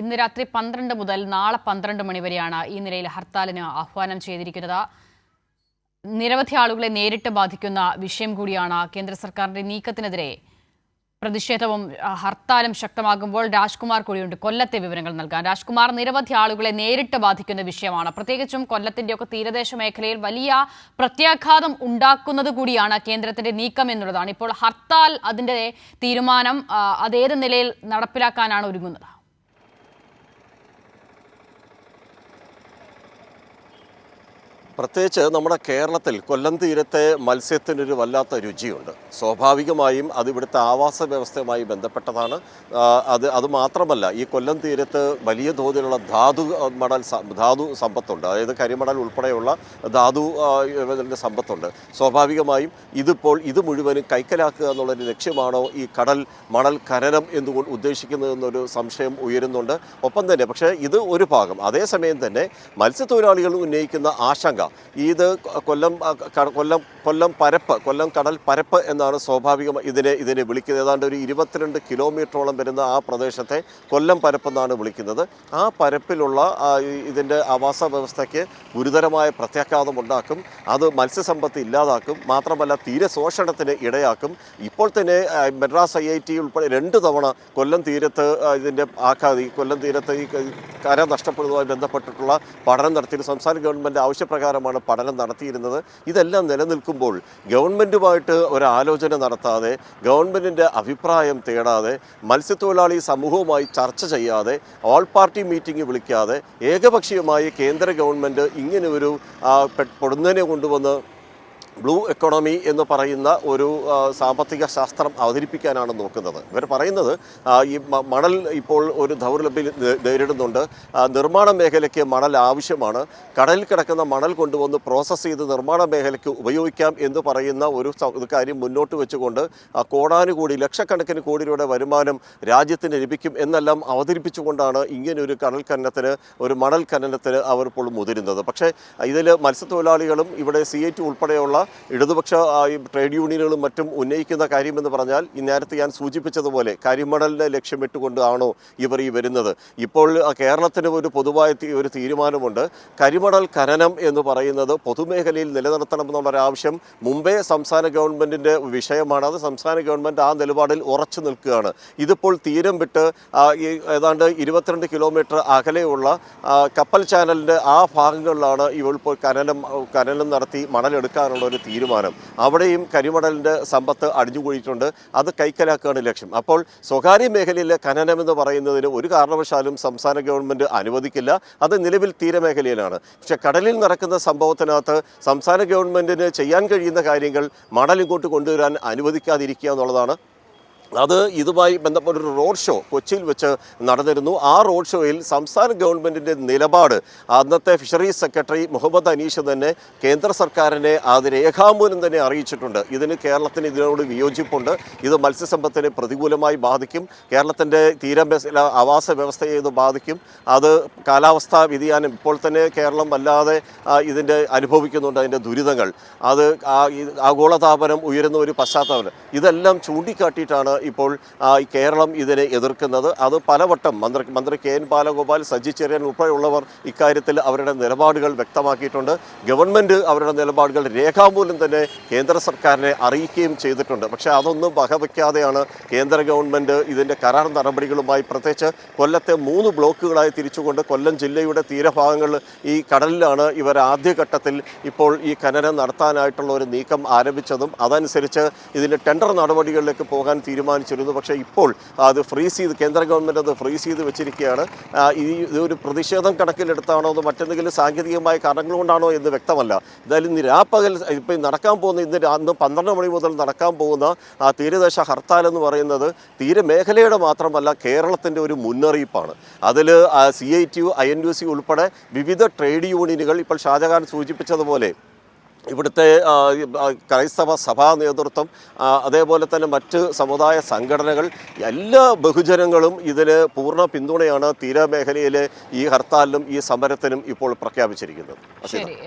ഇന്ന് രാത്രി പന്ത്രണ്ട് മുതൽ നാളെ പന്ത്രണ്ട് മണിവരെയാണ് ഈ നിലയിൽ ഹർത്താലിന് ആഹ്വാനം ചെയ്തിരിക്കുന്നത്. നിരവധി ആളുകളെ നേരിട്ട് ബാധിക്കുന്ന വിഷയം കൂടിയാണ് കേന്ദ്ര സർക്കാരിന്റെ നീക്കത്തിനെതിരെ പ്രതിഷേധവും ഹർത്താലും ശക്തമാകുമ്പോൾ രാജ്കുമാർ കൂടിയുണ്ട്. കൊല്ലത്തെ വിവരങ്ങൾ നൽകാൻ. രാജ്കുമാർ നിരവധി ആളുകളെ നേരിട്ട് ബാധിക്കുന്ന വിഷയമാണ്. പ്രത്യേകിച്ചും കൊല്ലത്തിന്റെയൊക്കെ തീരദേശ മേഖലയിൽ വലിയ പ്രത്യാഘാതം ഉണ്ടാക്കുന്നത് കൂടിയാണ് കേന്ദ്രത്തിന്റെ നീക്കം എന്നുള്ളതാണ്. ഇപ്പോൾ ഹർത്താൽ അതിന്റെ തീരുമാനം അതേത് നിലയിൽ നടപ്പിലാക്കാനാണ് ഒരുങ്ങുന്നത്? പ്രത്യേകിച്ച് നമ്മുടെ കേരളത്തിൽ കൊല്ലം തീരത്തെ മത്സ്യത്തിനൊരു വല്ലാത്ത രുചിയുണ്ട്. സ്വാഭാവികമായും അത് ഇവിടുത്തെ ആവാസ വ്യവസ്ഥയുമായി ബന്ധപ്പെട്ടതാണ്. അത് അത് മാത്രമല്ല ഈ കൊല്ലം തീരത്ത് വലിയ തോതിലുള്ള ധാതു മടൽ ധാതു സമ്പത്തുണ്ട്. അതായത് കരിമടൽ ഉൾപ്പെടെയുള്ള ധാതു സമ്പത്തുണ്ട്. സ്വാഭാവികമായും ഇതിപ്പോൾ ഇത് മുഴുവനും കൈക്കലാക്കുക എന്നുള്ളൊരു ലക്ഷ്യമാണോ ഈ കടൽ മണൽ ഖനനം എന്നുകൊണ്ട് ഉദ്ദേശിക്കുന്നതെന്നൊരു സംശയം ഉയരുന്നുണ്ട്. ഒപ്പം തന്നെ പക്ഷേ ഇത് ഒരു ഭാഗം. അതേസമയം തന്നെ മത്സ്യത്തൊഴിലാളികൾ ഉന്നയിക്കുന്ന ആശങ്ക ഇത് കൊല്ലം കൊല്ലം കൊല്ലം പരപ്പ് കൊല്ലം കടൽ പരപ്പ് എന്നാണ് സ്വാഭാവികം ഇതിനെ ഇതിനെ വിളിക്കുന്നത്. ഏതാണ്ട് ഒരു ഇരുപത്തിരണ്ട് കിലോമീറ്ററോളം വരുന്ന ആ പ്രദേശത്തെ കൊല്ലം പരപ്പ് എന്നാണ് വിളിക്കുന്നത്. ആ പരപ്പിലുള്ള ഇതിന്റെ ആവാസ വ്യവസ്ഥയ്ക്ക് ഗുരുതരമായ പ്രത്യാഘാതം ഉണ്ടാക്കും. അത് മത്സ്യസമ്പത്ത് ഇല്ലാതാക്കും. മാത്രമല്ല തീരശോഷണത്തിന് ഇടയാക്കും. ഇപ്പോൾ തന്നെ മെഡ്രാസ് ഐ ഐ ടി ഉൾപ്പെടെ രണ്ട് തവണ കൊല്ലം തീരത്ത് ഇതിന്റെ ആഘാതി കൊല്ലം തീരത്ത് ഈ കര നഷ്ടപ്പെടുന്നതുമായി ബന്ധപ്പെട്ടിട്ടുള്ള പഠനം നടത്തിയിട്ട് സംസ്ഥാന ഗവൺമെന്റ് ആവശ്യപ്രകാരമാണ് പഠനം നടത്തിയിരുന്നത്. ഇതെല്ലാം നിലനിൽക്കുമ്പോൾ ഗവൺമെന്റുമായിട്ട് ഒരാലോചന നടത്താതെ ഗവൺമെന്റിന്റെ അഭിപ്രായം തേടാതെ മത്സ്യത്തൊഴിലാളി സമൂഹവുമായി ചർച്ച ചെയ്യാതെ ഓൾ പാർട്ടി മീറ്റിംഗ് വിളിക്കാതെ ഏകപക്ഷീയമായി കേന്ദ്ര ഗവൺമെന്റ് ഇങ്ങനെ ഒരു പൊടുന്നനെ കൊണ്ടുവന്ന് ബ്ലൂ എക്കോണമി എന്ന് പറയുന്ന ഒരു സാമ്പത്തിക ശാസ്ത്രം അവതരിപ്പിക്കാനാണ് നോക്കുന്നത്. ഇവർ പറയുന്നത് ഈ മണൽ ഇപ്പോൾ ഒരു ദൗർലഭ്യം നേരിടുന്നുണ്ട്. നിർമ്മാണ മേഖലയ്ക്ക് മണൽ ആവശ്യമാണ്. കടലിൽ കിടക്കുന്ന മണൽ കൊണ്ടുവന്ന് പ്രോസസ്സ് ചെയ്ത് നിർമ്മാണ മേഖലയ്ക്ക് ഉപയോഗിക്കാം എന്ന് പറയുന്ന ഒരു കാര്യം മുന്നോട്ട് വെച്ചുകൊണ്ട് കോടാനുകൂടി ലക്ഷക്കണക്കിന് കോടി രൂപയുടെ വരുമാനം രാജ്യത്തിന് ലഭിക്കും എന്നെല്ലാം അവതരിപ്പിച്ചുകൊണ്ടാണ് ഇങ്ങനെ ഒരു കടൽ ഖനനത്തിന് ഒരു മണൽ ഖനനത്തിന് അവർ ഇപ്പോൾ മുതിരുന്നത്. പക്ഷേ ഇതിൽ മത്സ്യത്തൊഴിലാളികളും ഇവിടെ സി ഐ ടി ഉൾപ്പെടെയുള്ള ഇടതുപക്ഷ ട്രേഡ് യൂണിയനുകളും മറ്റും ഉന്നയിക്കുന്ന കാര്യമെന്ന് പറഞ്ഞാൽ ഈ നേരത്തെ ഞാൻ സൂചിപ്പിച്ചതുപോലെ കരിമണലിനെ ലക്ഷ്യമിട്ടുകൊണ്ടാണോ ഇവർ ഈ വരുന്നത്. ഇപ്പോൾ കേരളത്തിന് ഒരു പൊതുവായ ഒരു തീരുമാനമുണ്ട്. കരിമണൽ ഖനനം എന്ന് പറയുന്നത് പൊതുമേഖലയിൽ നിലനിർത്തണമെന്നുള്ള ആവശ്യം മുമ്പേ സംസ്ഥാന ഗവൺമെന്റിന്റെ വിഷയമാണ്. അത് സംസ്ഥാന ഗവൺമെന്റ് ആ നിലപാടിൽ ഉറച്ചു നിൽക്കുകയാണ്. ഇതിപ്പോൾ തീരം വിട്ട് ഏതാണ്ട് ഇരുപത്തിരണ്ട് കിലോമീറ്റർ അകലെയുള്ള കപ്പൽ ചാനലിന്റെ ആ ഭാഗങ്ങളിലാണ് ഇവൾ ഇപ്പോൾ ഖനനം ഖനനം നടത്തി മണലെടുക്കാനുള്ള ഒരു തീരുമാനം. അവിടെയും കരിമടലിന്റെ സമ്പത്ത് അടിഞ്ഞുകൂടിയിട്ടുണ്ട്. അത് കൈക്കലാക്കുകയാണ് ലക്ഷ്യം. അപ്പോൾ സ്വകാര്യ മേഖലയിലെ ഖനനം എന്ന് പറയുന്നതിന് ഒരു കാരണവശാലും സംസ്ഥാന ഗവൺമെന്റ് അനുവദിക്കില്ല. അത് നിലവിൽ തീരമേഖലയിലാണ് പക്ഷേ കടലിൽ നടക്കുന്ന സംഭവത്തിനകത്ത് സംസ്ഥാന ഗവൺമെന്റിന് ചെയ്യാൻ കഴിയുന്ന കാര്യങ്ങൾ മണൽ ഇങ്ങോട്ട് കൊണ്ടുവരാൻ അനുവദിക്കാതിരിക്കുക എന്നുള്ളതാണ് അത് ഇതുമായി ബന്ധപ്പെട്ട ഒരു റോഡ് ഷോ കൊച്ചിയിൽ വെച്ച് നടന്നിരുന്നു. ആ റോഡ് ഷോയിൽ സംസ്ഥാന ഗവൺമെന്റിന്റെ നിലപാട് അന്നത്തെ ഫിഷറീസ് സെക്രട്ടറി മുഹമ്മദ് അനീഷ് തന്നെ കേന്ദ്ര സർക്കാരിനെ അത് രേഖാമൂലം തന്നെ അറിയിച്ചിട്ടുണ്ട്. ഇതിന് കേരളത്തിന് ഇതിനോട് വിയോജിപ്പുണ്ട്. ഇത് മത്സ്യസമ്പത്തിനെ പ്രതികൂലമായി ബാധിക്കും. കേരളത്തിന്റെ തീരമേഖല ആവാസ വ്യവസ്ഥയെ ഇത് ബാധിക്കും. അത് കാലാവസ്ഥാ വ്യതിയാനം ഇപ്പോൾ തന്നെ കേരളം വല്ലാതെ ഇതിന്റെ അനുഭവിക്കുന്നുണ്ട് അതിന്റെ ദുരിതങ്ങൾ. അത് ആഗോളതാപനം ഉയരുന്ന ഒരു പശ്ചാത്തലം. ഇതെല്ലാം ചൂണ്ടിക്കാട്ടിയിട്ടാണ് ഇപ്പോൾ കേരളം ഇതിനെ എതിർക്കുന്നത്. അത് പലവട്ടം മന്ത്രി മന്ത്രി കെ എൻ ബാലഗോപാൽ സജി ചെറിയൻ ഉൾപ്പെടെയുള്ളവർ ഇക്കാര്യത്തിൽ അവരുടെ നിലപാടുകൾ വ്യക്തമാക്കിയിട്ടുണ്ട്. ഗവൺമെന്റ് അവരുടെ നിലപാടുകൾ രേഖാമൂലം തന്നെ കേന്ദ്ര സർക്കാരിനെ അറിയിക്കുകയും ചെയ്തിട്ടുണ്ട്. പക്ഷേ അതൊന്നും വകവയ്ക്കാതെയാണ് കേന്ദ്ര ഗവൺമെന്റ് ഇതിന്റെ കരാർ നടപടികളുമായി പ്രത്യേകിച്ച് കൊല്ലത്തെ മൂന്ന് ബ്ലോക്കുകളായി തിരിച്ചുകൊണ്ട് കൊല്ലം ജില്ലയുടെ തീരഭാഗങ്ങളിൽ ഈ കടലിലാണ് ഇവർ ആദ്യഘട്ടത്തിൽ ഇപ്പോൾ ഈ ഖനനം നടത്താനായിട്ടുള്ള ഒരു നീക്കം ആരംഭിച്ചതും. അതനുസരിച്ച് ഇതിന്റെ ടെൻഡർ നടപടികളിലേക്ക് പോകാൻ തീരുമാനിച്ചിരുന്നു. പക്ഷേ ഇപ്പോൾ അത് ഫ്രീസ് ചെയ്ത് കേന്ദ്ര ഗവൺമെന്റ് അത് ഫ്രീസ് ചെയ്ത് വെച്ചിരിക്കുകയാണ്. ഈ ഇതൊരു പ്രതിഷേധം കണക്കിലെടുത്താണോ അതോ മറ്റെന്തെങ്കിലും സാങ്കേതികമായ കാരണങ്ങൾ കൊണ്ടാണോ എന്ന് വ്യക്തമല്ല. എന്തായാലും ഇന്ന് രാപ്പകൽ ഇപ്പം നടക്കാൻ പോകുന്ന ഇന്ന് അന്ന് പന്ത്രണ്ട് മണി മുതൽ നടക്കാൻ പോകുന്ന ആ തീരദേശ ഹർത്താൽ എന്ന് പറയുന്നത് തീരമേഖലയുടെ മാത്രമല്ല കേരളത്തിന്റെ ഒരു മുന്നറിയിപ്പാണ്. അതിൽ C I T U I N T U ഉൾപ്പെടെ വിവിധ ട്രേഡ് യൂണിയനുകൾ ഇപ്പോൾ ഷാജഹാൻ സൂചിപ്പിച്ചതുപോലെ ഇവിടുത്തെ ക്രൈസ്തവ സഭാ നേതൃത്വം അതേപോലെ തന്നെ മറ്റ് സമുദായ സംഘടനകൾ എല്ലാ ബഹുജനങ്ങളും ഇതിന് പൂർണ പിന്തുണയാണ് തീരമേഖലയിലെ ഈ ഹർത്താലിനും ഈ സമരത്തിനും ഇപ്പോൾ പ്രഖ്യാപിച്ചിരിക്കുന്നത്.